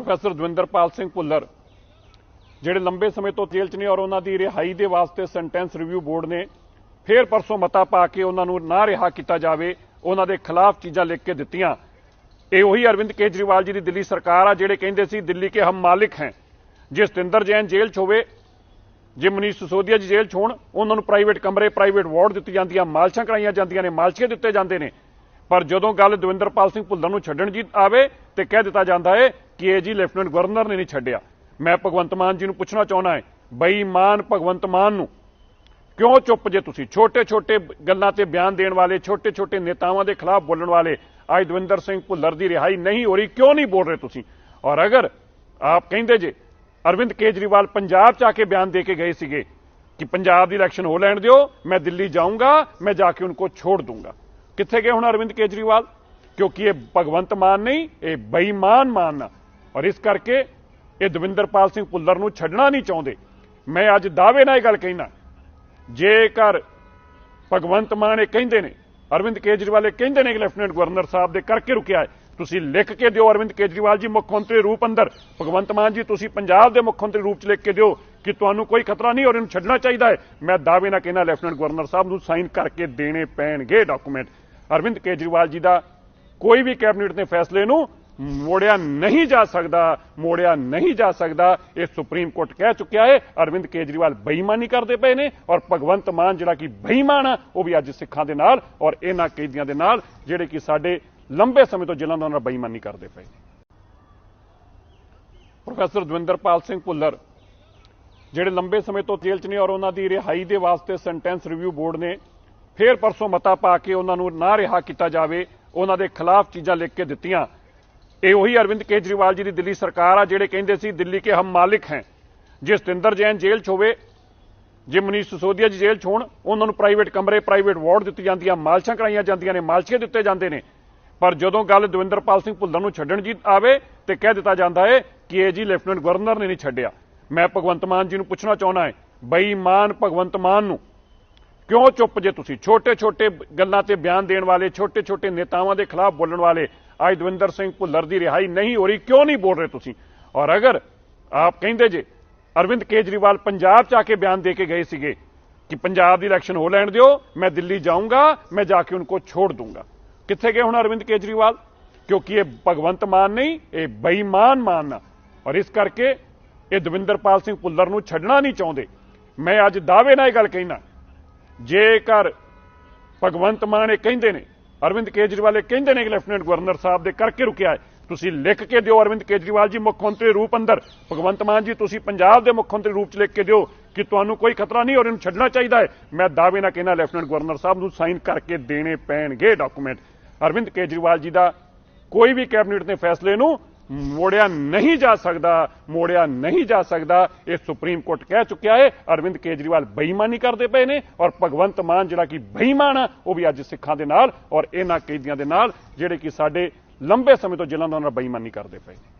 Professor Davinderpal Singh Bhullar, ਜਿਹੜੇ ਲੰਬੇ ਸਮੇਂ ਤੋਂ ਜੇਲ੍ਹ 'ਚ ਨੇ ਔਰ ਉਹਨਾਂ ਦੀ ਰਿਹਾਈ ਦੇ ਵਾਸਤੇ ਸੈਂਟੈਂਸ ਰਿਵਿਊ ਬੋਰਡ ਨੇ ਫੇਰ ਪਰਸੋਂ ਮਤਾ ਪਾ ਕੇ ਉਹਨਾਂ ਨੂੰ ਨਾ ਰਿਹਾ ਕੀਤਾ ਜਾਵੇ, ਉਹਨਾਂ ਦੇ ਖਿਲਾਫ ਚੀਜ਼ਾਂ ਲਿਖ ਕੇ ਦਿੱਤੀਆਂ। ਇਹ ਉਹੀ ਅਰਵਿੰਦ ਕੇਜਰੀਵਾਲ ਜੀ ਦੀ ਦਿੱਲੀ ਸਰਕਾਰ ਆ, ਜਿਹੜੇ ਕਹਿੰਦੇ ਸੀ ਦਿੱਲੀ ਕੇ ਹਮ ਮਾਲਿਕ ਹੈ। ਜੇ ਸਤਿੰਦਰ ਜੈਨ ਜੇਲ੍ਹ 'ਚ ਹੋਵੇ, ਜੇ ਮਨੀਸ਼ ਸਿਸੋਦੀਆ ਜੀ ਜੇਲ੍ਹ 'ਚ ਹੋਣ, ਉਹਨਾਂ ਨੂੰ ਪ੍ਰਾਈਵੇਟ ਕਮਰੇ ਪ੍ਰਾਈਵੇਟ ਵਾਰਡ ਦਿੱਤੀ ਜਾਂਦੀਆਂ, ਮਾਲਸ਼ਾਂ ਕਰਾਈਆਂ ਜਾਂਦੀਆਂ ਨੇ ਮਾਲਸ਼ੇ ਦਿੱਤੇ ਜਾਂਦੇ ਨੇ। ਪਰ ਜਦੋਂ ਗੱਲ ਦਵਿੰਦਰਪਾਲ ਸਿੰਘ ਭੁੱਲਰ ਨੂੰ ਛੱਡਣ ਜੀ ਆਵੇ ਤੇ ਕਹਿ ਦਿੱਤਾ ਜਾਂਦਾ ਹੈ ਕਿ ਇਹ ਜੀ ਲੈਫਟੀਨੈਂਟ ਗਵਰਨਰ ਨੇ ਨਹੀਂ ਛੱਡਿਆ। ਮੈਂ ਭਗਵੰਤ ਮਾਨ ਜੀ ਨੂੰ ਪੁੱਛਣਾ ਚਾਹੁੰਦਾ ਹੈ, ਬੇਈਮਾਨ ਭਗਵੰਤ ਮਾਨ ਨੂੰ। ਕਿਉਂ ਚੁੱਪ ਜੇ ਤੁਸੀਂ? ਛੋਟੇ ਛੋਟੇ ਗੱਲਾਂ ਤੇ ਬਿਆਨ ਦੇਣ ਵਾਲੇ ਛੋਟੇ ਛੋਟੇ ਨੇਤਾਵਾਂ ਦੇ ਖਿਲਾਫ ਬੋਲਣ ਵਾਲੇ ਅੱਜ ਦਵਿੰਦਰ ਸਿੰਘ ਭੁੱਲਰ ਦੀ ਰਿਹਾਈ ਨਹੀਂ ਹੋ ਰਹੀ, ਕਿਉਂ ਨਹੀਂ ਬੋਲ ਰਹੇ ਤੁਸੀਂ? ਔਰ ਅਗਰ ਆਪ ਕਹਿੰਦੇ ਜੇ, ਅਰਵਿੰਦ ਕੇਜਰੀਵਾਲ ਪੰਜਾਬ ਚ ਆ ਕੇ ਬਿਆਨ ਦੇ ਕੇ ਗਏ ਸੀਗੇ ਕਿ ਪੰਜਾਬ ਦੀ ਇਲੈਕਸ਼ਨ ਹੋ ਲੈਣ ਦਿਓ, ਮੈਂ ਦਿੱਲੀ ਜਾਊਂਗਾ, ਮੈਂ ਜਾ ਕੇ ਉनको ਛੋੜ ਦੂੰਗਾ। ਕਿੱਥੇ ਗਏ ਹੁਣ ਅਰਵਿੰਦ ਕੇਜਰੀਵਾਲ? ਕਿਉਂਕਿ ਇਹ ਭਗਵੰਤ ਮਾਨ ਨਹੀਂ, ਇਹ ਬੇਈਮਾਨ ਮਾਨ ਆ। ਔਰ ਇਸ ਕਰਕੇ ਇਹ ਦਵਿੰਦਰਪਾਲ ਸਿੰਘ ਭੁੱਲਰ ਨੂੰ ਛੱਡਣਾ ਨਹੀਂ ਚਾਹੁੰਦੇ। ਮੈਂ ਅੱਜ ਦਾਅਵੇ ਨਾਲ ਇਹ ਗੱਲ ਕਹਿਣਾ ਜੇਕਰ ਭਗਵੰਤ ਮਾਨ ਇਹ ਕਹਿੰਦੇ ਨੇ, ਅਰਵਿੰਦ ਕੇਜਰੀਵਾਲ ਇਹ ਕਹਿੰਦੇ ਨੇ ਕਿ ਲੈਫਟੀਨੈਂਟ ਗਵਰਨਰ ਸਾਹਿਬ ਦੇ ਕਰਕੇ ਰੁਕਿਆ ਹੈ, ਤੁਸੀਂ ਲਿਖ ਕੇ ਦਿਓ ਅਰਵਿੰਦ ਕੇਜਰੀਵਾਲ ਜੀ ਮੁੱਖ ਮੰਤਰੀ ਰੂਪ ਅੰਦਰ। ਭਗਵੰਤ ਮਾਨ ਜੀ, ਤੁਸੀਂ ਪੰਜਾਬ ਦੇ ਮੁੱਖ ਮੰਤਰੀ ਰੂਪ ਚ ਲਿਖ ਕੇ ਦਿਓ ਕਿ ਤੁਹਾਨੂੰ ਕੋਈ ਖਤਰਾ ਨਹੀਂ ਔਰ ਇਹਨੂੰ ਛੱਡਣਾ ਚਾਹੀਦਾ ਹੈ। ਮੈਂ ਦਾਅਵੇ ਨਾਲ ਕਹਿੰਦਾ ਲੈਫਟੀਨੈਂਟ ਗਵਰਨਰ ਸਾਹਿਬ ਨੂੰ ਸਾਈਨ ਕਰਕੇ ਦੇਣੇ ਪੈਣਗੇ ਡਾਕੂਮੈਂਟ। ਅਰਵਿੰਦ ਕੇਜਰੀਵਾਲ ਜੀ ਦਾ ਕੋਈ ਵੀ ਕੈਬਨਿਟ ਦੇ ਫੈਸਲੇ ਨੂੰ ਮੋੜਿਆ ਨਹੀਂ ਜਾ ਸਕਦਾ, ਮੋੜਿਆ ਨਹੀਂ ਜਾ ਸਕਦਾ, ਇਹ ਸੁਪਰੀਮ ਕੋਰਟ ਕਹਿ ਚੁੱਕਿਆ ਹੈ, ਅਰਵਿੰਦ ਕੇਜਰੀਵਾਲ ਬੇਈਮਾਨੀ ਕਰਦੇ ਪਏ ਨੇ ਔਰ ਭਗਵੰਤ ਮਾਨ ਜਿਹੜਾ ਕਿ ਬੇਈਮਾਨ ਆ, ਉਹ ਵੀ ਅੱਜ ਸਿੱਖਾਂ ਦੇ ਨਾਲ ਔਰ ਇਹਨਾਂ ਕੈਦੀਆਂ ਦੇ ਨਾਲ, ਜਿਹੜੇ ਕਿ ਸਾਡੇ ਲੰਬੇ ਸਮੇਂ ਤੋਂ ਜੇਲ੍ਹਾਂ ਦੇ ਨਾਲ ਬੇਈਮਾਨੀ ਕਰਦੇ ਪਏ ਨੇ। ਪ੍ਰੋਫੈਸਰ ਦਵਿੰਦਰਪਾਲ ਸਿੰਘ ਭੁੱਲਰ, ਜਿਹੜੇ ਲੰਬੇ ਸਮੇਂ ਤੋਂ ਜੇਲ੍ਹ 'ਚ ਨੇ ਔਰ ਉਹਨਾਂ ਦੀ ਰਿਹਾਈ ਦੇ ਵਾਸਤੇ ਸੈਂਟੈਂਸ ਰਿਵਿਊ ਬੋਰਡ ਨੇ ਫੇਰ ਪਰਸੋਂ ਮਤਾ ਪਾ ਕੇ ਉਹਨਾਂ ਨੂੰ ਨਾ ਰਿਹਾ ਕੀਤਾ ਜਾਵੇ, ਉਹਨਾਂ ਦੇ ਖਿਲਾਫ ਚੀਜ਼ਾਂ ਲਿਖ ਕੇ ਦਿੱਤੀਆਂ। ਇਹ ਉਹੀ ਅਰਵਿੰਦ ਕੇਜਰੀਵਾਲ ਜੀ ਦੀ ਦਿੱਲੀ ਸਰਕਾਰ ਆ, ਜਿਹੜੇ ਕਹਿੰਦੇ ਸੀ ਦਿੱਲੀ ਕੇ ਹਮ ਮਾਲਿਕ ਹੈ। ਜੇ ਸਤਿੰਦਰ ਜੈਨ ਜੇਲ੍ਹ 'ਚ ਹੋਵੇ, ਜੇ ਮਨੀਸ਼ ਸਿਸੋਦੀਆ ਜੀ ਜੇਲ੍ਹ 'ਚ ਹੋਣ, ਉਹਨਾਂ ਨੂੰ ਪ੍ਰਾਈਵੇਟ ਕਮਰੇ ਪ੍ਰਾਈਵੇਟ ਵਾਰਡ ਦਿੱਤੀ ਜਾਂਦੀਆਂ, ਮਾਲਸ਼ਾਂ ਕਰਾਈਆਂ ਜਾਂਦੀਆਂ ਨੇ ਮਾਲਸ਼ੇ ਦਿੱਤੇ ਜਾਂਦੇ ਨੇ। ਪਰ ਜਦੋਂ ਗੱਲ ਦਵਿੰਦਰਪਾਲ ਸਿੰਘ ਭੁੱਲਰ ਨੂੰ ਛੱਡਣ ਜੀ ਆਵੇ ਤੇ ਕਹਿ ਦਿੱਤਾ ਜਾਂਦਾ ਹੈ ਕਿ ਇਹ ਜੀ ਲੈਫਟੀਨੈਂਟ ਗਵਰਨਰ ਨੇ ਨਹੀਂ ਛੱਡਿਆ। ਮੈਂ ਭਗਵੰਤ ਮਾਨ ਜੀ ਨੂੰ ਪੁੱਛਣਾ ਚਾਹੁੰਦਾ ਹਾਂ ਬੇਈਮਾਨ ਭਗਵੰਤ ਮਾਨ ਨੂੰ ਕਿਉਂ ਚੁੱਪ ਜੇ ਤੁਸੀਂ? ਛੋਟੇ ਛੋਟੇ ਗੱਲਾਂ ਤੇ ਬਿਆਨ ਦੇਣ ਵਾਲੇ ਛੋਟੇ ਛੋਟੇ ਨੇਤਾਵਾਂ ਦੇ ਖਿਲਾਫ ਬੋਲਣ ਵਾਲੇ ਅੱਜ ਦਵਿੰਦਰ ਸਿੰਘ ਭੁੱਲਰ ਦੀ ਰਿਹਾਈ ਨਹੀਂ ਹੋ ਰਹੀ, ਕਿਉਂ ਨਹੀਂ ਬੋਲ ਰਹੇ ਤੁਸੀਂ? ਔਰ ਅਗਰ ਆਪ ਕਹਿੰਦੇ ਜੇ, ਅਰਵਿੰਦ ਕੇਜਰੀਵਾਲ ਪੰਜਾਬ ਚ ਆ ਕੇ ਬਿਆਨ ਦੇ ਕੇ ਗਏ ਸੀਗੇ ਕਿ ਪੰਜਾਬ ਦੀ ਇਲੈਕਸ਼ਨ ਹੋ ਲੈਣ ਦਿਓ, ਮੈਂ ਦਿੱਲੀ ਜਾਊਂਗਾ, ਮੈਂ ਜਾ ਕੇ ਉनको ਛੋੜ ਦੂੰਗਾ। ਕਿੱਥੇ ਗਏ ਹੁਣ ਅਰਵਿੰਦ ਕੇਜਰੀਵਾਲ? ਕਿਉਂਕਿ ਇਹ ਭਗਵੰਤ ਮਾਨ ਨਹੀਂ, ਇਹ ਬੇਈਮਾਨ ਮਾਨ ਆ। ਔਰ ਇਸ ਕਰਕੇ ਇਹ ਦਵਿੰਦਰਪਾਲ ਸਿੰਘ ਭੁੱਲਰ ਨੂੰ ਛੱਡਣਾ ਨਹੀਂ ਚਾਹੁੰਦੇ। ਮੈਂ ਅੱਜ ਦਾਅਵੇ ਨਾਲ ਇਹ ਗੱਲ ਕਹਿਣਾ, ਜੇਕਰ ਭਗਵੰਤ ਮਾਨ ਇਹ ਕਹਿੰਦੇ ਨੇ ਅਰਵਿੰਦ ਕੇਜਰੀਵਾਲ ਇਹ ਕਹਿੰਦੇ ਨੇ ਕਿ ਲੈਫਟੀਨੈਂਟ ਗਵਰਨਰ ਸਾਹਿਬ ਦੇ ਕਰਕੇ ਰੁਕਿਆ ਹੈ। ਤੁਸੀਂ ਲਿਖ ਕੇ ਦਿਓ ਅਰਵਿੰਦ ਕੇਜਰੀਵਾਲ ਜੀ, ਮੁੱਖ ਮੰਤਰੀ ਰੂਪ ਅੰਦਰ। ਭਗਵੰਤ ਮਾਨ ਜੀ, ਤੁਸੀਂ ਪੰਜਾਬ ਦੇ ਮੁੱਖ ਮੰਤਰੀ ਰੂਪ ਚ ਲਿਖ ਕੇ ਦਿਓ ਕਿ ਤੁਹਾਨੂੰ ਕੋਈ ਖਤਰਾ ਨਹੀਂ ਔਰ ਇਹਨੂੰ ਛੱਡਣਾ ਚਾਹੀਦਾ ਹੈ। ਮੈਂ ਦਾਅਵੇ ਨਾਲ ਕਹਿੰਦਾ, ਲੈਫਟੀਨੈਂਟ ਗਵਰਨਰ ਸਾਹਿਬ ਨੂੰ ਸਾਈਨ ਕਰਕੇ ਦੇਣੇ ਪੈਣਗੇ ਡਾਕੂਮੈਂਟ। ਅਰਵਿੰਦ ਕੇਜਰੀਵਾਲ ਜੀ ਦਾ ਕੋਈ ਵੀ ਕੈਬਨਿਟ ਦੇ ਫੈਸਲੇ ਨੂੰ ਮੋੜਿਆ ਨਹੀਂ ਜਾ ਸਕਦਾ, ਮੋੜਿਆ ਨਹੀਂ ਜਾ ਸਕਦਾ, ਇਹ ਸੁਪਰੀਮ ਕੋਰਟ ਕਹਿ ਚੁੱਕਿਆ ਹੈ, ਅਰਵਿੰਦ ਕੇਜਰੀਵਾਲ ਬੇਈਮਾਨੀ ਕਰਦੇ ਪਏ ਨੇ ਔਰ ਭਗਵੰਤ ਮਾਨ ਜਿਹੜਾ ਕਿ ਬੇਈਮਾਨ ਆ, ਉਹ ਵੀ ਅੱਜ ਸਿੱਖਾਂ ਦੇ ਨਾਲ ਔਰ ਇਹਨਾਂ ਕੈਦੀਆਂ ਦੇ ਨਾਲ, ਜਿਹੜੇ ਕਿ ਸਾਡੇ ਲੰਬੇ ਸਮੇਂ ਤੋਂ ਜੇਲ੍ਹਾਂ ਦੇ ਨਾਲ ਬੇਈਮਾਨੀ ਕਰਦੇ ਪਏ ਨੇ।